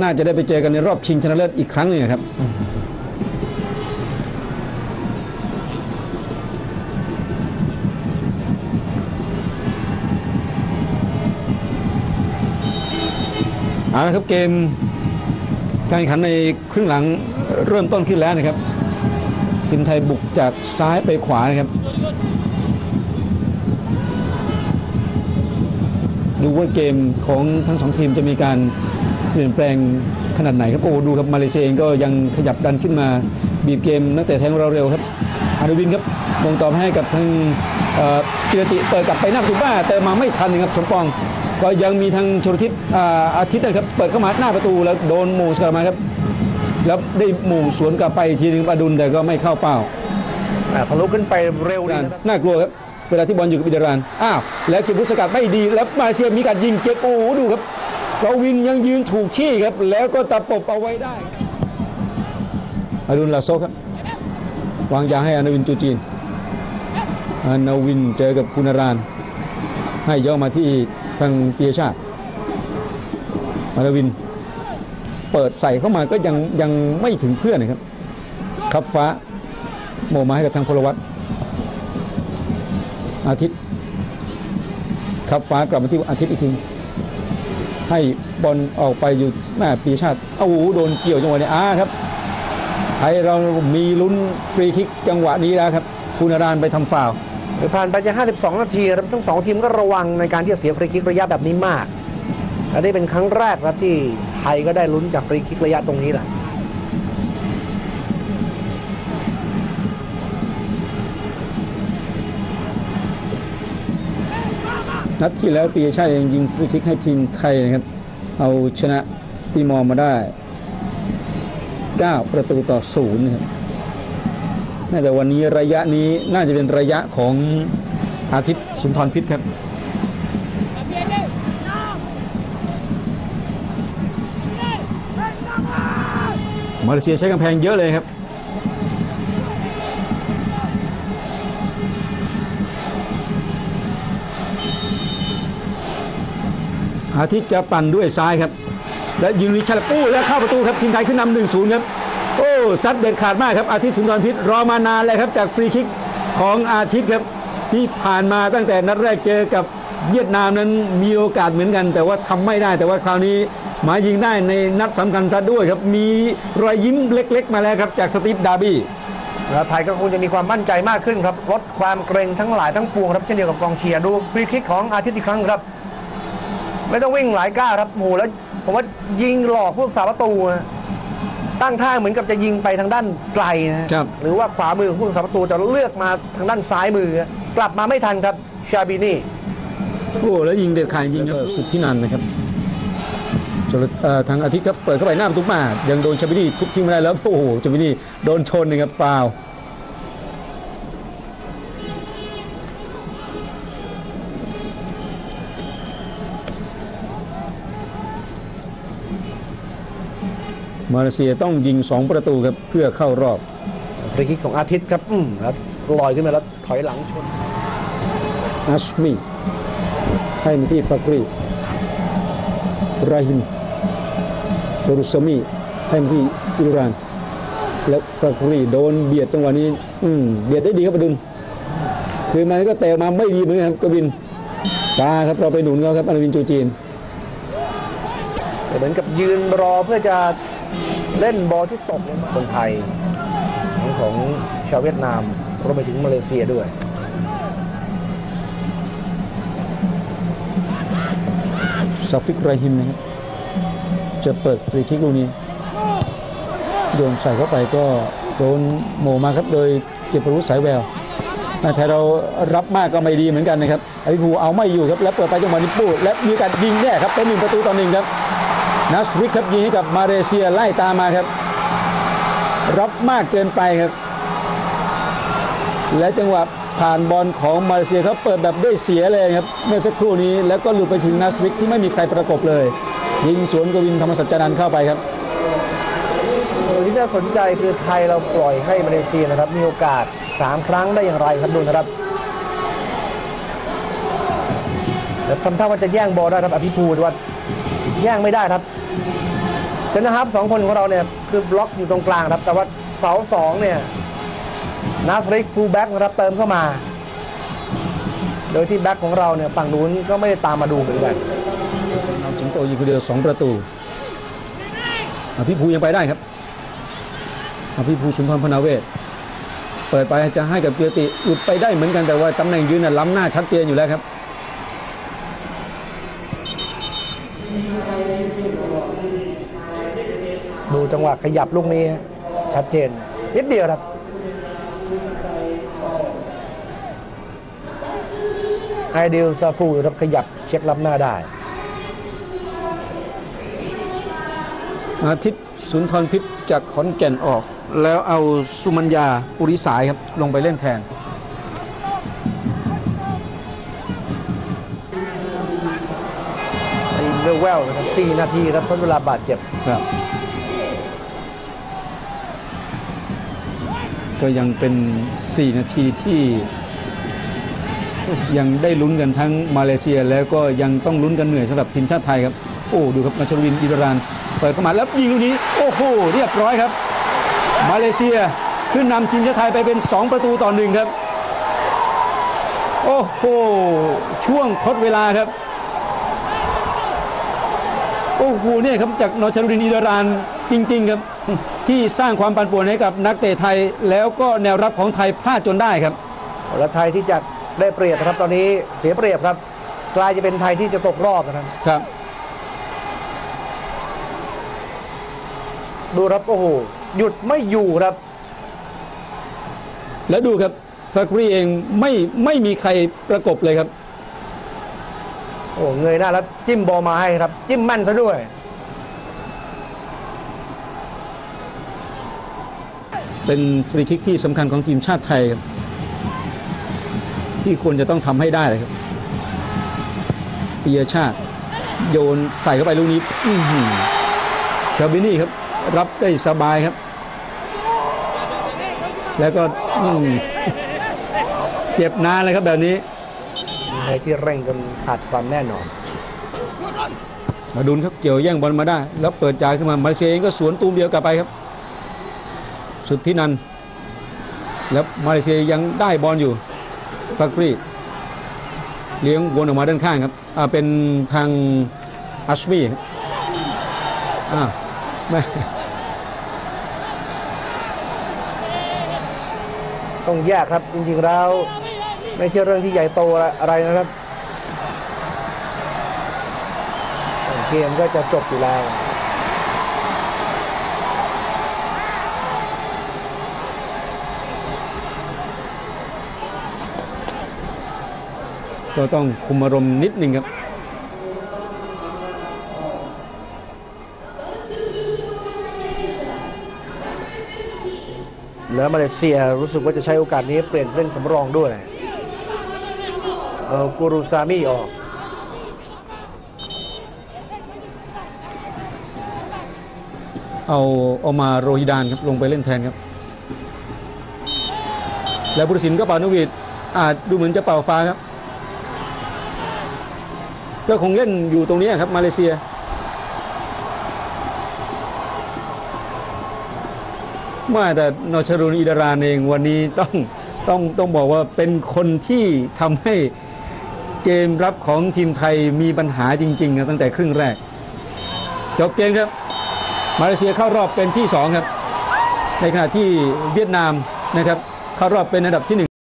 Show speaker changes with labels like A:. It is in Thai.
A: น่าจะได้ไปเจอกันในรอบชิงชนะเลิศอีกครั้งหนึ่งครับเอาละครับเกมการแข่งขันในครึ่งหลังเริ่มต้นขึ้นแล้วนะครับทีมไทยบุกจากซ้ายไปขวานะครับดูว่าเกมของทั้งสองทีมจะมีการ เปลี่ยนแปลงขนาดไหนครับโอ้ดูครับมาเลเซียเองก็ยังขยับดันขึ้นมาบีบเกมตั้งแต่แทงเราเร็วครับอารุวินครับมงต่อให้กับทางเอ่อจิรติเปิดกลับไปหน้าประตูบ้าแต่มาไม่ทันนะครับสมปอง ก็ยังมีทางชลทิศอ่าอาทิตย์นะครับเปิดเข้ามาหน้าประตูแล้วโดนหมู่สกัดมาครับแล้วได้หมู่สวนกลับไปอีกทีหนึงอดุลแต่ก็ไม่เข้าเป้า
B: อ่าทะลุขึ้นไปเร็วดีนะครับ
A: น่ากลัวครับเวลาที่บอลอยู่กับอิดารานอ้าวแล้วคิมพุสกัดไม่ดีแล้วมาเลเซียมีการยิงเจ็บโอ้โหดูครับ กวินยังยืนถูกที่ครับ แล้วก็ตะปบเอาไว้ได้อดุลลาโซครับ วางยาให้อนาวินจูจีนอนาวินเจอกับคุณาราน ให้ย่อมาที่ทางเปียชาติอนาวิน เปิดใส่เข้ามาก็ยังยังไม่ถึงเพื่อนนะครับครับฟ้า โมมาให้กับทางพลวัตอาทิตย์ขับฟ้ากลับมาที่อาทิตย์อีกที ให้บอลออกไปอยู่แม่ปีชาติเอ้าโหโดนเกี่ยวจังหวะนี้อ้าครับไทยเรามีลุ้นฟรีคิกจังหวะนี้แล้วครับคุณารานไปทำฟาวล์
B: หรือผ่านไปจะ 52 นาทีทั้งสองทีมก็ระวังในการที่จะเสียฟรีคิกระยะแบบนี้มากและนี่เป็นครั้งแรกครับที่ไทยก็ได้ลุ้นจากฟรีคิกระยะตรงนี้แหละ
A: นัดที่แล้วปีชาติเองยิงฟรีคิกให้ทีมไทยนะครับ เอาชนะตีมอร์มาได้ 9 ประตูต่อศูนย์นะครับน่าแต่วันนี้ระยะนี้น่าจะเป็นระยะของอาทิตย์สุนทรพิษครับมาเลเซียใช้กำแพงเยอะเลยครับ อาทิตย์จะปั่นด้วยซ้ายครับ และยิงลิชาร์ปู้แล้วเข้าประตูครับทีมไทยขึ้นนำหนึ่งศูนย์ครับโอ้ซัดเด็ดขาดมากครับอาทิตย์สุนทรพิษรอมานานเลยครับจากฟรีคิกของอาทิตย์ครับที่ผ่านมาตั้งแต่นัดแรกเจอกับเวียดนามนั้นมีโอกาสเหมือนกัน แต่ว่าทำไม่ได้แต่ว่าคราวนี้หมายยิงได้ในนัดสำคัญซะด้วยครับมีรอยยิ้มเล็ก ๆ มาแล้วครับจากสตีฟดาร์บี้
B: แล้วไทยก็คงจะมีความมั่นใจมากขึ้นครับลดความเกรงทั้งหลายทั้งปวงครับเช่นเดียวกับกองเชียร์ดูฟรีคิกของอาทิตย์อีกครั้งครับ ไม่ต้องวิ่งหลายก้าวครับโอ้โหแล้ว ผมว่ายิงหลอกพวกสาประตูนะตั้งท่าเหมือนกับจะยิงไปทางด้านไกลนะครับ หรือว่าขวามือของผู้สาประตูจะเลือกมาทางด้านซ้ายมือ กลับมาไม่ทันครับชาบินี่
A: โอ้แล้วยิงเด็ดขาดจริงครับสุดที่นันนะครับจนเอ่อทางอาทิตย์ครับเปิดเข้าไปหน้าประตูมายังโดนชาบินี่ทุบทิ้งไม่ได้แล้วโอ้โหชาบินี่โดนชนนะครับฟาว มาเลเซียต้องยิงสองประตูครับเพื่อเข้ารอบ
B: ฟรีคิกของอาทิตย์ครับอืมแล้วลอยขึ้นมาแล้วถอยหลังชน
A: อัชมีให้มาที่ฟากรีราฮิมโรุสมีให้มาที่อิราน และฟากรีโดนเบียดจังหวะนี้ อืมเบียดได้ดีครับประดุลคือมันก็เตะมาไม่ดีเหมือนกันครับกวินตาครับเราไปหนุนเขาครับอนุวินจูจีน
B: เหมือนกับยืนรอเพื่อจะ เล่นบอลที่ตกลงคนไทยทั้งของชาวเวียดนามรวมไปถึงมาเลเซียด้วย
A: ซาฟิกไรฮิมนะครับจะเปิดฟรีคิกลูกนี้โยนใส่เข้าไปก็โดนโมมาครับ โดยเก็บประวุธสายแววแต่เรารับมากก็ไม่ดีเหมือนกันนะครับไอ้ภูเอาไม่อยู่ครับ แล้วเปิดไปจังหวะนี้ปูดและมีการยิงแน่ครับเป็นหนึ่งประตูต่อหนึ่งครับ นัสวิกครับยิงให้กับมาเลเซียไล่ตามมาครับ รับมากเกินไปครับ และจังหวะผ่านบอลของมาเลเซียเขาเปิดแบบได้เสียเลยครับ เมื่อสักครู่นี้แล้วก็หลุดไปถึงนัสวิกที่ไม่มีใครประกบเลย ยิงสวนกวินธรรมสัจจานันเข้าไปครับ
B: ส่วที่น่าสนใจคือไทยเราปล่อยให้มาเลเซียนะครับ มีโอกาสสามครั้งได้อย่างไรครับดูนะครับแต่ทำท่าว่าจะแย่งบอลได้ครับอภิภูมิแต่ว่าแย่งไม่ได้ครับ นนะครับสองคนของเราเนี่ยคือบล็อกอยู่ตรงกลางครับ แต่ว่าเสาสองเนี่ยนาสริกฟูลแบ็กนะครับเติมเข้ามา โดยที่แบ็กของเราเนี่ยฝั่งนู้นก็ไม่ได้ตามมาดูเหมือนกัน
A: เอาสิงโตยิงคนเดียวสองประตูอภิภูยังไปได้ครับอภิภูสุนทรพนาเวศเปิดไปจะให้กับเกียรติหลุดไปได้เหมือนกันแต่ว่าตำแหน่งยืนน่ะล้ำหน้าชัดเจนอยู่แล้วครับ
B: ดูจังหวะขยับลูกนี้ ชัดเจน นิดเดียวครับ ไอเดียซาฟูครับขยับเช็ครับหน้าได้
A: อาทิตย์สุนทรพิษจากขอนแก่นออก แล้วเอาสุมัญญา ปุริสายครับ ลงไปเล่นแทน
B: ววนะครับสี่นาทีครับทดเวลาบาดเจ็บ
A: ครับ ก็ยังเป็น 4 นาทีที่ยังได้ลุ้นกันทั้งมาเลเซียแล้วก็ยังต้องลุ้นกันเหนื่อยสำหรับทีมชาติไทยครับ โอ้ดูครับนัชรวินอิรานเปิดเข้ามาแล้วยิงลูกนี้ โอ้โหเรียบร้อยครับ มาเลเซียขึ้นนำทีมชาติไทยไปเป็น 2 ประตูต่อหนึ่งครับ โอ้โหช่วงทดเวลาครับ โอ้โหเนี่ยครับจากนอชรุดินอิรานจริง ๆ ครับ ที่สร้างความปั่นป่วนให้กับนักเตะไทย แล้วก็แนวรับของไทยพลาดจนได้ครับ
B: และไทยที่จะได้เปรียบนะครับตอนนี้เสียเปรียบครับ กลายจะเป็นไทยที่จะตกรอบนะครับ
A: ครับ
B: ดูครับโอ้โหหยุดไม่อยู่ครับ
A: แล้วดูครับฟักรีเองไม่ไม่มีใครประกบเลยครับ
B: โอ้เงยหน้าแล้วจิ้มบอลมาให้ครับ จิ้มแม่นซะด้วย
A: เป็นฟรีคิกที่สำคัญของทีมชาติไทยครับที่ควรจะต้องทำให้ได้เลยครับปิยชาติ โยนใส่เข้าไปลูกนี้อื้อหือชาบินี่ครับ รับได้สบายครับ แล้วก็เจ็บนานเลยครับแบบนี้
B: ในที่เร่งจนขาดความแน่นอน
A: มาดุลครับเกี่ยวแย่งบอลมาได้ แล้วเปิดจ่ายขึ้นมามาเลเซียเองก็สวนตูมเดียวกลับไปครับ สุดที่นันท์แล้วมาเลเซียยังได้บอลอยู่ฟักรีเลี้ยงวนออกมาด้านข้างครับอ่าเป็นทางอัชมีครับอ้าวแม่
B: ต้องแยกครับจริงๆแล้ว ไม่ใช่เรื่องที่ใหญ่โตอะไรนะครับเกมก็จะจบอยู่แล้ว
A: ก็ต้องคุมอารมณ์นิดหนึ่งครับ
B: แล้วมาเลเซียรู้สึกว่าจะใช้โอกาสนี้เปลี่ยนเล่นสำรองด้วย เอากูรูซามิออก
A: เอาเอามาโรฮิดานครับลงไปเล่นแทนครับ แล้วบุรสินก็เป่านกหวีดอาจดูเหมือนจะเป่าฟ้าครับ ก็คงเล่นอยู่ตรงนี้ครับมาเลเซียว่แต่นอชรุนอิดารานเองวันนี้ต้องต้องต้องบอกว่าเป็นคนที่ทำให้ เกมรับของทีมไทยมีปัญหาจริงๆนะตั้งแต่ครึ่งแรก จบเกมครับ มาเลเซียเข้ารอบเป็นที่สองครับ ในขณะที่เวียดนามนะครับเข้ารอบเป็นอันดับที่หนึ่ง